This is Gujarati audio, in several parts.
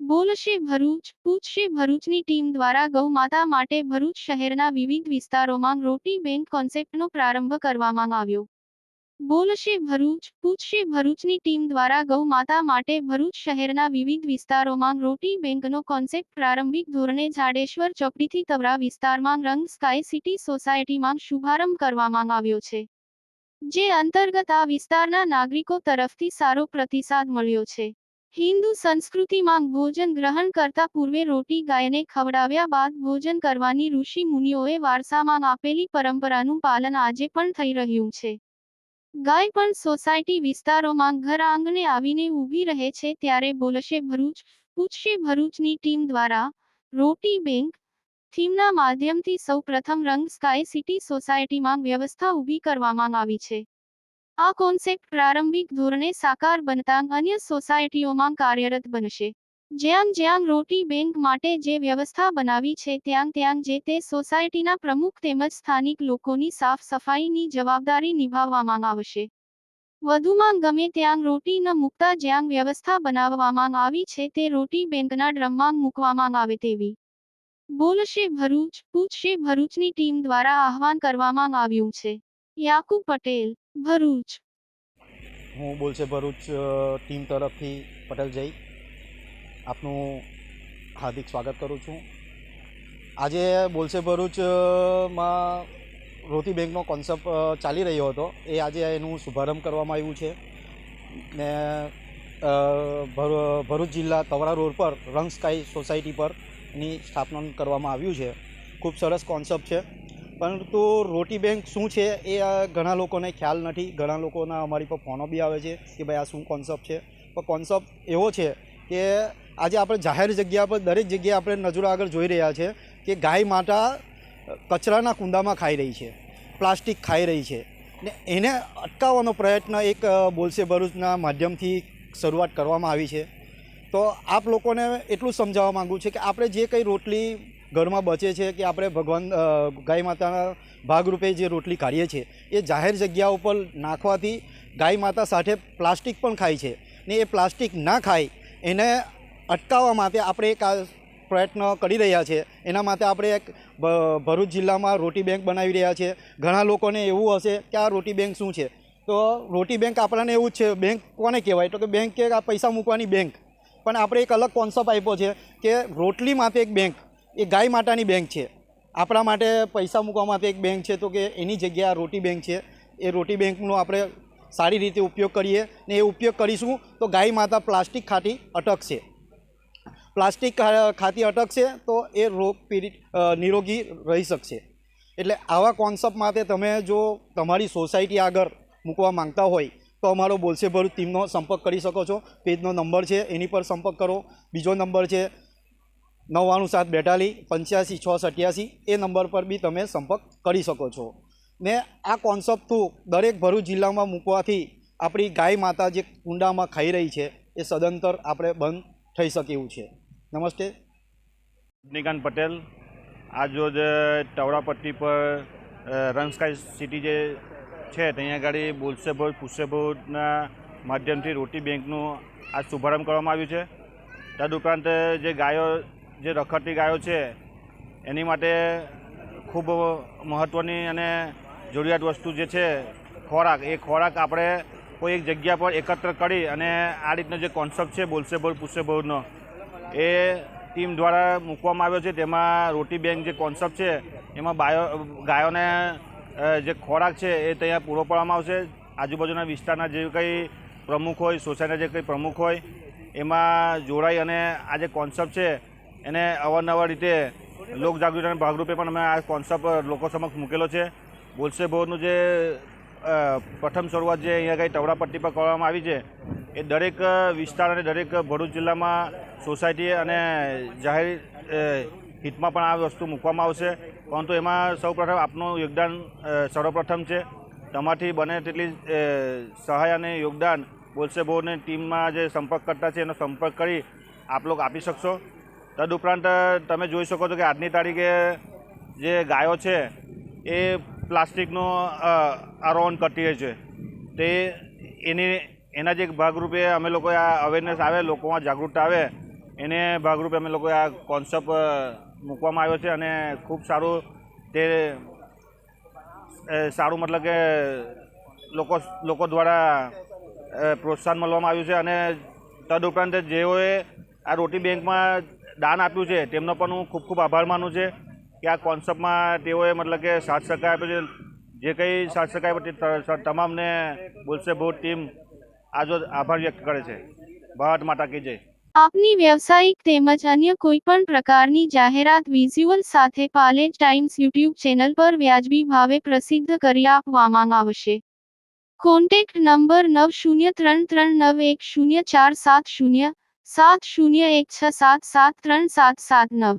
બોલશે ભરૂચ, પૂછશે ભરૂચની ટીમ દ્વારા ગૌ માતા માટે ભરૂચ શહેરના વિવિધ વિસ્તારોમાં રોટી બેંક કોન્સેપ્ટનો પ્રારંભ કરવામાં આવ્યો. બોલશે ભરૂચ, પૂછશે ભરૂચની ટીમ દ્વારા ગૌ માતા માટે ભરૂચ શહેરના વિવિધ વિસ્તારોમાં રોટી બેંકનો કોન્સેપ્ટ પ્રારંભિક ધોરણે જાડેશ્વર ચોકડીથી તવરા વિસ્તારમાં રંગ સ્કાય સિટી સોસાયટીમાં શુભારંભ કરવામાં આવ્યો છે. જે અંતર્ગત આ વિસ્તારના નાગરિકો તરફથી સારો પ્રતિસાદ મળ્યો છે. હિન્દુ સંસ્કૃતિમાં ભોજન ગ્રહણ કરતા પૂર્વે રોટી ગાયને ખવડાવ્યા બાદ ભોજન કરવાની ઋષિ મુનિઓએ વારસામાં આપેલી પરંપરાનું પાલન આજે પણ થઈ રહ્યું છે. ગાય પણ સોસાયટી વિસ્તારોમાં ઘર આંગણે આવીને ઊભી રહે છે ત્યારે બોલશે ભરૂચ, પૂછશે ભરૂચની ટીમ દ્વારા, રોટી બેંક, થીમના માધ્યમથી સૌ પ્રથમ રંગ સ્કાય સિટી સોસાયટીમાં વ્યવસ્થા ઊભી કરવામાં આવી છે. આ કોન્સેપ્ટ પ્રારંભિક ધોરણે સાકાર બનતા અન્ય સોસાયટીઓમાં કાર્યરત બનશે. જ્યાં જ્યાં રોટી બેંક માટે જે વ્યવસ્થા બનાવી છે ત્યાં ત્યાં જે તે સોસાયટીના પ્રમુખ તેમજ સ્થાનિક લોકોની સાફ સફાઈની જવાબદારી નિભાવવામાં આવશે. વધુમાં ગમે ત્યાં રોટી ન મૂકતા જ્યાં વ્યવસ્થા બનાવવામાં આવી છે તે રોટી બેંકના ડ્રમમાં મૂકવામાં આવે તેવી. બોલશે ભરૂચ, પૂછશે ભરૂચની ટીમ દ્વારા આહવાન કરવામાં આવ્યું છે. યાકુબ પટેલ ભરૂચ હું બોલશે ભરૂચ ટીમ તરફથી પટેલ જઈ આપનું હાર્દિક સ્વાગત કરું છું. આજે બોલશે ભરૂચમાં રોતી બેંકનો કોન્સેપ્ટ ચાલી રહ્યો હતો. એ આજે એનું શુભારંભ કરવામાં આવ્યું છે. ને ભરૂચ જિલ્લા તવરા રોડ પર રંગ સ્કાય સોસાયટી પર એની સ્થાપના કરવામાં આવ્યું છે. ખૂબ સરસ કોન્સેપ્ટ છે. પરંતુ રોટી બેંક શું છે એ ઘણા લોકોને ખ્યાલ નથી. ઘણા લોકોના અમારી પર ફોનો બી આવે છે કે ભાઈ આ શું કોન્સેપ્ટ છે. પણ કોન્સેપ્ટ એવો છે કે આજે આપણે જાહેર જગ્યા પર, દરેક જગ્યાએ આપણે નજરો આગળ જોઈ રહ્યા છે કે ગાય માતા કચરાના કુંડામાં ખાઈ રહી છે, પ્લાસ્ટિક ખાઈ રહી છે. ને એને અટકાવવાનો પ્રયત્ન એક બોલસે ભરૂચના માધ્યમથી શરૂઆત કરવામાં આવી છે. તો આપ લોકોને એટલું સમજાવવા માગું છું કે આપણે જે કંઈ રોટલી ઘરમાં બચે છે કે આપણે ભગવાન ગાય માતાના ભાગરૂપે જે રોટલી કાઢીએ છીએ, એ જાહેર જગ્યા ઉપર નાખવાથી ગાય માતા સાથે પ્લાસ્ટિક પણ ખાય છે. ને એ પ્લાસ્ટિક ના ખાય, એને અટકાવવા માટે આપણે એક આ પ્રયત્ન કરી રહ્યા છે. એના માટે આપણે એક ભરૂચ જિલ્લામાં રોટી બેંક બનાવી રહ્યા છે. ઘણા લોકોને એવું હશે કે આ રોટી બેંક શું છે? તો રોટી બેંક આપણાને એવું જ છે, બેંક કોને કહેવાય? તો કે બેંક કે આ પૈસા મૂકવાની બેંક. પણ આપણે એક અલગ કોન્સેપ્ટ આપ્યો છે કે રોટલી માટે એક બેંક. એ ગાય માતાની બેંક છે. આપણા માટે પૈસા મૂકવા માટે એક બેંક છે તો કે એની જગ્યા રોટી બેંક છે. એ રોટી બેંકનો આપણે સારી રીતે ઉપયોગ કરીએ ને એ ઉપયોગ કરીશું તો ગાય માતા પ્લાસ્ટિક ખાતી અટકશે. પ્લાસ્ટિક ખાતી અટકશે તો એ રોગ પીડિત નિરોગી રહી શકશે. એટલે આવા કોન્સેપ્ટ માટે તમે જો તમારી સોસાયટી આગળ મૂકવા માંગતા હોય તો અમારો બોલશે ભરૂચ ટીમનો સંપર્ક કરી શકો છો. પેજનો નંબર છે, એની પર સંપર્ક કરો. બીજો નંબર છે નવ્વાણું સાત બેતાલીસ પંચ્યાસી, છ સત્યાસી, એ નંબર પર બી તમે સંપર્ક કરી શકો છો. ને આ કોન્સેપ્ટ થ્રુ દરેક ભરૂચ જિલ્લામાં મૂકવાથી આપણી ગાય માતા જે કુંડામાં ખાઈ રહી છે, એ સદંતર આપણે બંધ થઈ શકે એવું છે. નમસ્તે. રજનીકાંત પટેલ આજરોજ ટવડાપટ્ટી પર રનસ્કાય સિટી જે છે ત્યાં આગળ બોલશે ભોજ માધ્યમથી રોટી બેંકનું આજ શુભારંભ કરવામાં આવ્યું છે. તદુપરાંત, જે ગાયો જે રખડતી ગાયો છે, એની માટે ખૂબ મહત્ત્વની અને જરૂરિયાત વસ્તુ જે છે, ખોરાક. એ ખોરાક આપણે કોઈ એક જગ્યા પર એકત્ર કરી અને આ રીતનો જે કોન્સેપ્ટ છે, બોલશે પુસેબોરનો એ ટીમ દ્વારા મૂકવામાં આવ્યો છે. તેમાં રોટી બેંક જે કોન્સેપ્ટ છે, એમાં બાયો, ગાયોને જે ખોરાક છે, એ ત્યાં પૂરો પાડવામાં આવશે. આજુબાજુના વિસ્તારના જે કંઈ પ્રમુખ હોય, સોસાયટીના જે કંઈ પ્રમુખ હોય, એમાં જોડાઈ અને આ જે કોન્સેપ્ટ છે એને અવારનવાર રીતે લોકજાગૃતિના ભાગરૂપે પણ અમે આ કોન્સેપ્ટ લોકો સમક્ષ મૂકેલો છે. બોલશે ભવનનું જે પ્રથમ શરૂઆત જે અહીંયા કંઈ ટવડાપટ્ટી પર કરવામાં આવી છે, એ દરેક વિસ્તાર અને દરેક ભરૂચ જિલ્લામાં સોસાયટી અને જાહેર હિતમાં પણ આ વસ્તુ મૂકવામાં આવશે. પરંતુ એમાં સૌપ્રથમ આપનું યોગદાન સર્વપ્રથમ છે. તમારથી બને તેટલી સહાય અને યોગદાન બોલશે બોરની ટીમમાં જે સંપર્ક કરતા છે એનો સંપર્ક કરી આપ લોકો આપી શકશો. તદુપરાંત તમે જોઈ શકો છો કે આજની તારીખે જે ગાયો છે, એ પ્લાસ્ટિકનો આરોહણ કરતી હોય છે. તે એની, એના જે ભાગરૂપે અમે લોકોએ આ અવેરનેસ આવે, લોકોમાં જાગૃતતા આવે. એને ભાગરૂપે અમે લોકોએ આ કોન્સેપ્ટ મૂકવામાં આવ્યો છે અને ખૂબ સારું તે સારું મતલબ કે લોકો લોકો દ્વારા પ્રોત્સાહન મળવામાં આવ્યું છે અને તદુપરાંત જેઓએ આ રોટી બેંકમાં દાન આપ્યું છે, તેમનો પણ હું ખૂબ ખૂબ આભાર માનું છે કે આ કોન્સેપ્ટમાં તેઓએ મતલબ કે સાથ સહકાર આપ્યો છે. જે કંઈ સાથ સહકાર આપ્યો તમામને બોલશે બહુ ટીમ આજો આભાર વ્યક્ત કરે છે. ભારત માતા કી જય. આપની વ્યવસાયિક તેમજ અન્ય કોઈપણ પ્રકારની જાહેરાત વિઝ્યુઅલ સાથે પાલેજ ટાઈમ્સ યુટ્યુબ ચેનલ પર વ્યાજબી ભાવે પ્રસિદ્ધ કરી આપવામાં આવશે. કોન્ટેક્ટ નંબર નવ શૂન્ય ત્રણ ત્રણ નવ એક શૂન્ય ચાર સાત શૂન્ય સાત શૂન્ય એક છ સાત સાત ત્રણ સાત સાત નવ.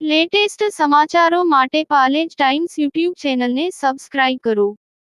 લેટેસ્ટ સમાચારો માટે પાલેજ ટાઈમ્સ યુટ્યુબ ચેનલને સબસ્ક્રાઇબ કરો.